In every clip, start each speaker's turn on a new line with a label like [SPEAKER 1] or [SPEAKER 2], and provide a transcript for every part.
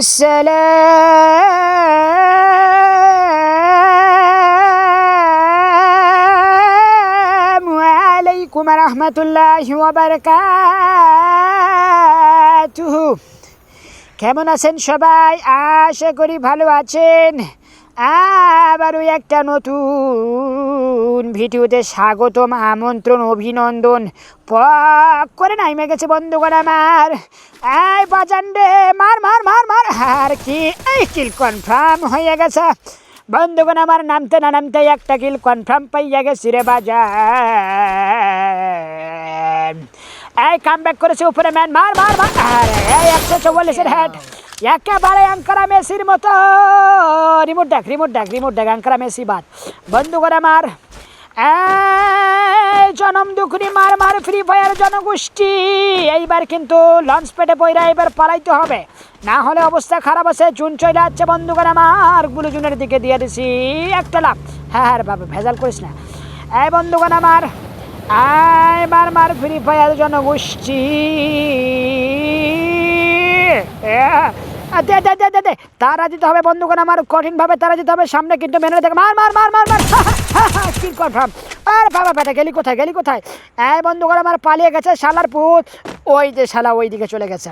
[SPEAKER 1] আসসালামু আলাইকুম রহমতুল্লাহ বারকাতুহু কেমন আছেন সবাই? আশা করি ভালো আছেন। আবারও একটা নতুন ভিডিওতে স্বাগতম, আমন্ত্রণ, অভিনন্দন। পক করে নাইমে গেছে বন্ধুগণ আমার। এই বাজান রে, মার মার মার আর কি? এই কিল কনফার্ম হয়ে গেছে। বন্ধুগণ, আমার নামতে না নামতে একটা কিল কনফার্ম পাইয়া গেছি রে বাজার এই কাম ব্যাক করেছে উপরে ম্যান মার মার মার। আরে, এই একশো চৌবাল্লিশের হেড একেবারে আঙ্কারা মেসির মতো। রিমোট দেখ রিমোট দেখ রিমোট দেখ, আঙ্কারা মেসি বাদ। বন্ধুগণ, আমার জনম দুখুনি, মার মার ফ্রি ফায়ার জনগোষ্ঠী। এইবার কিন্তু লঞ্চ পেটে বইরা এবার পালাইতে হবে। না হলে অবস্থা খারাপ আছে চুন চলে যাচ্ছে বন্ধুগণ আমার। গুলো জুনের দিকে দিয়ে দিছি একটা লাভ হ্যাঁ হ্যাঁ বাবা, ভেজাল করিস না। এই বন্ধুগণ আমার, আয় মার মার ফ্রি ফায়ার জনগোষ্ঠী। দে দে দে দে দে। তারা দিতে হবে বন্ধুগণ আমার, কঠিনভাবে তারা দিতে হবে, সামনে কিন্তু মেনে দেখে মার মার মার মার মার। কি কনফার্ম বাবা বেটা, গেলি কোথায়? গেলি কোথায়? এই বন্ধুগণ আমার পালিয়ে গেছে শালার পুত। ওই যে শালা ওই দিকে চলে গেছে।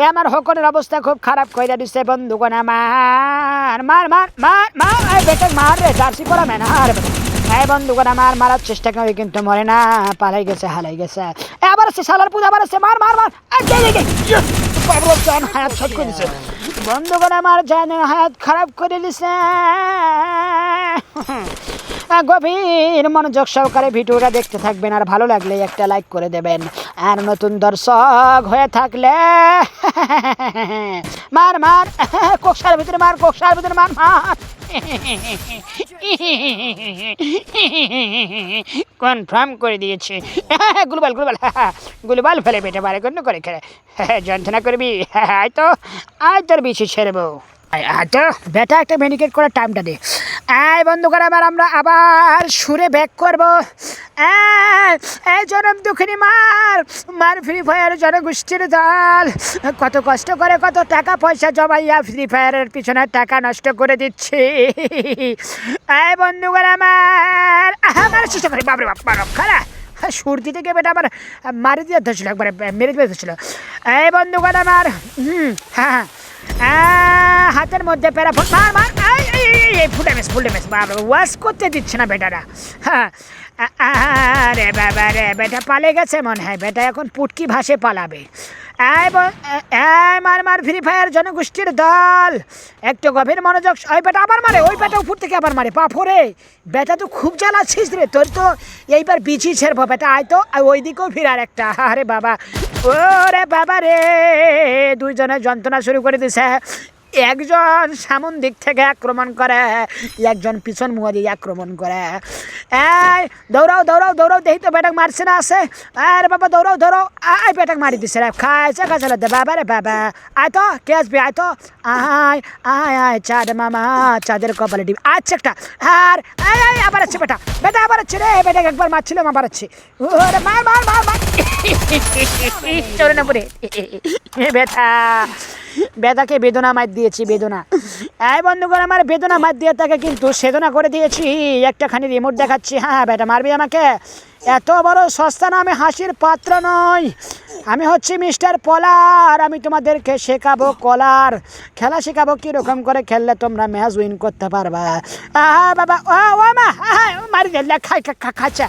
[SPEAKER 1] এ আমার হকনের অবস্থা খুব খারাপ কইরা দিচ্ছে বন্ধুগণ আমার। মার মার মার মার। এই বেটা মার রে, জার্সি পরা মেন আর এই বন্ধুগণ আমার, মারার চেষ্টা করে কিন্তু মরে না। পালাই গেছে, হালাই গেছে। এ আছে শালার পুত, আবার আছে মার মার মার। বাবু জান হায়াত শট করে দিছে। বন্ধুগণ, আমার জান হায়াত খারাপ করে দিছে। গভীর মনোযোগ সহকারে ভিডিওটা দেখতে থাকবেন, আর ভালো লাগলে একটা লাইক করে দেবেন। আর নতুন দর্শক হয়ে থাকলে মার মার, কোকসার ভিতরে মার, কোকসার ভিতরে মার মার। কনফার্ম করে দিয়েছে। গুলবাল, গ্লোবাল, গুলবাল ফেলে পেটে বারে কোনো করে খেলে। যন্ত্রণা করবি, আয় তো, আয় তোর বেশি আয় তো, বেটা একটা মেডিকেট করার টাইমটা দে। আয় বন্ধু করে আবার আমরা আবার সুরে ব্যাক করব। এই জনম দুঃখিনী মার মার ফ্রি ফায়ার জনগোষ্ঠীর দল। কত কষ্ট করে কত টাকা পয়সা জমাইয়া ফ্রি ফায়ারের পিছনে টাকা নষ্ট করে দিচ্ছি। এই বন্ধুগণ আমার আমার চেষ্টা করি, বাপরে বাপ বাপ খারা সুর দিতে গিয়ে বেটা আবার মারি দিয়ে ধরছিল, একবারে মেরে দিয়ে ধরছিল। এই বন্ধুগণ আমার, হুম হ্যাঁ হ্যাঁ। হাতের মধ্যে প্যারা মার মার এই, ফুটে মেস ফুটে মেস বাবা ওয়াশ করতে দিচ্ছে না বেটারা। হ্যাঁ আরে বাবা রে বেটা পালে গেছে মনে হয়। বেটা এখন পুটকি ভাসে পালাবে। মার মার ফ্রি ফায়ার জনগোষ্ঠীর দল। একটু গভীর মনোযোগ ওই বেটা আবার মারে ওই বেটা উপর থেকে আবার মারে। পাফরে বেটা তো খুব জ্বালাচ্ছিস রে। তোর তো এইবার বিছি ছেড়বো বেটা। আয় তো ওই দিকেও ফিরার একটা। আরে বাবা ওরে বাবা রে দুইজনে যন্ত্রণা শুরু করে দিছে। একজন সামন দিক থেকে আক্রমণ করে একজন পিছন মুখ দিয়ে আক্রমণ করে। এই দৌড়াও দৌড়াও দৌড়াও দেখি তো বেটাক মারছে না আছে। আরে বাবা দৌড়াও দৌড়াও। আয় বেটাক মারি দিছে রে খাইছে খাইছে দে বাবা রে বাবা। আয় তো কে আসবি আয় তো। আয় আয় আয় চাঁদ মামা চাঁদের কপালে ডিবি আচ্ছা একটা আর আয় আবার আছে বেটা। বেটা আবার আছে রে বেটাকে একবার মারছিলাম আবার আছে। ওরে মার মার মার মার। চলে না পরে বেটা। বেদাকে বেদনা মার দিয়েছি, বেদনা। এই বন্ধুগণ, আমার বেদনা মার দিয়ে তাকে কিন্তু সেদনা করে দিয়েছি। একটাখানি রিমোট দেখাচ্ছি। হ্যাঁ বেটা, মারবি আমাকে? এত বড় সস্তা না, আমি হাসির পাত্র নই। আমি হচ্ছি মিস্টার পলার, আমি তোমাদেরকে শেখাবো কলার। খেলা শেখাবো কীরকম করে খেললে তোমরা ম্যাচ উইন করতে পারবা। আহা, বাবা ও মা মারি দিল খাই খাচ্ছা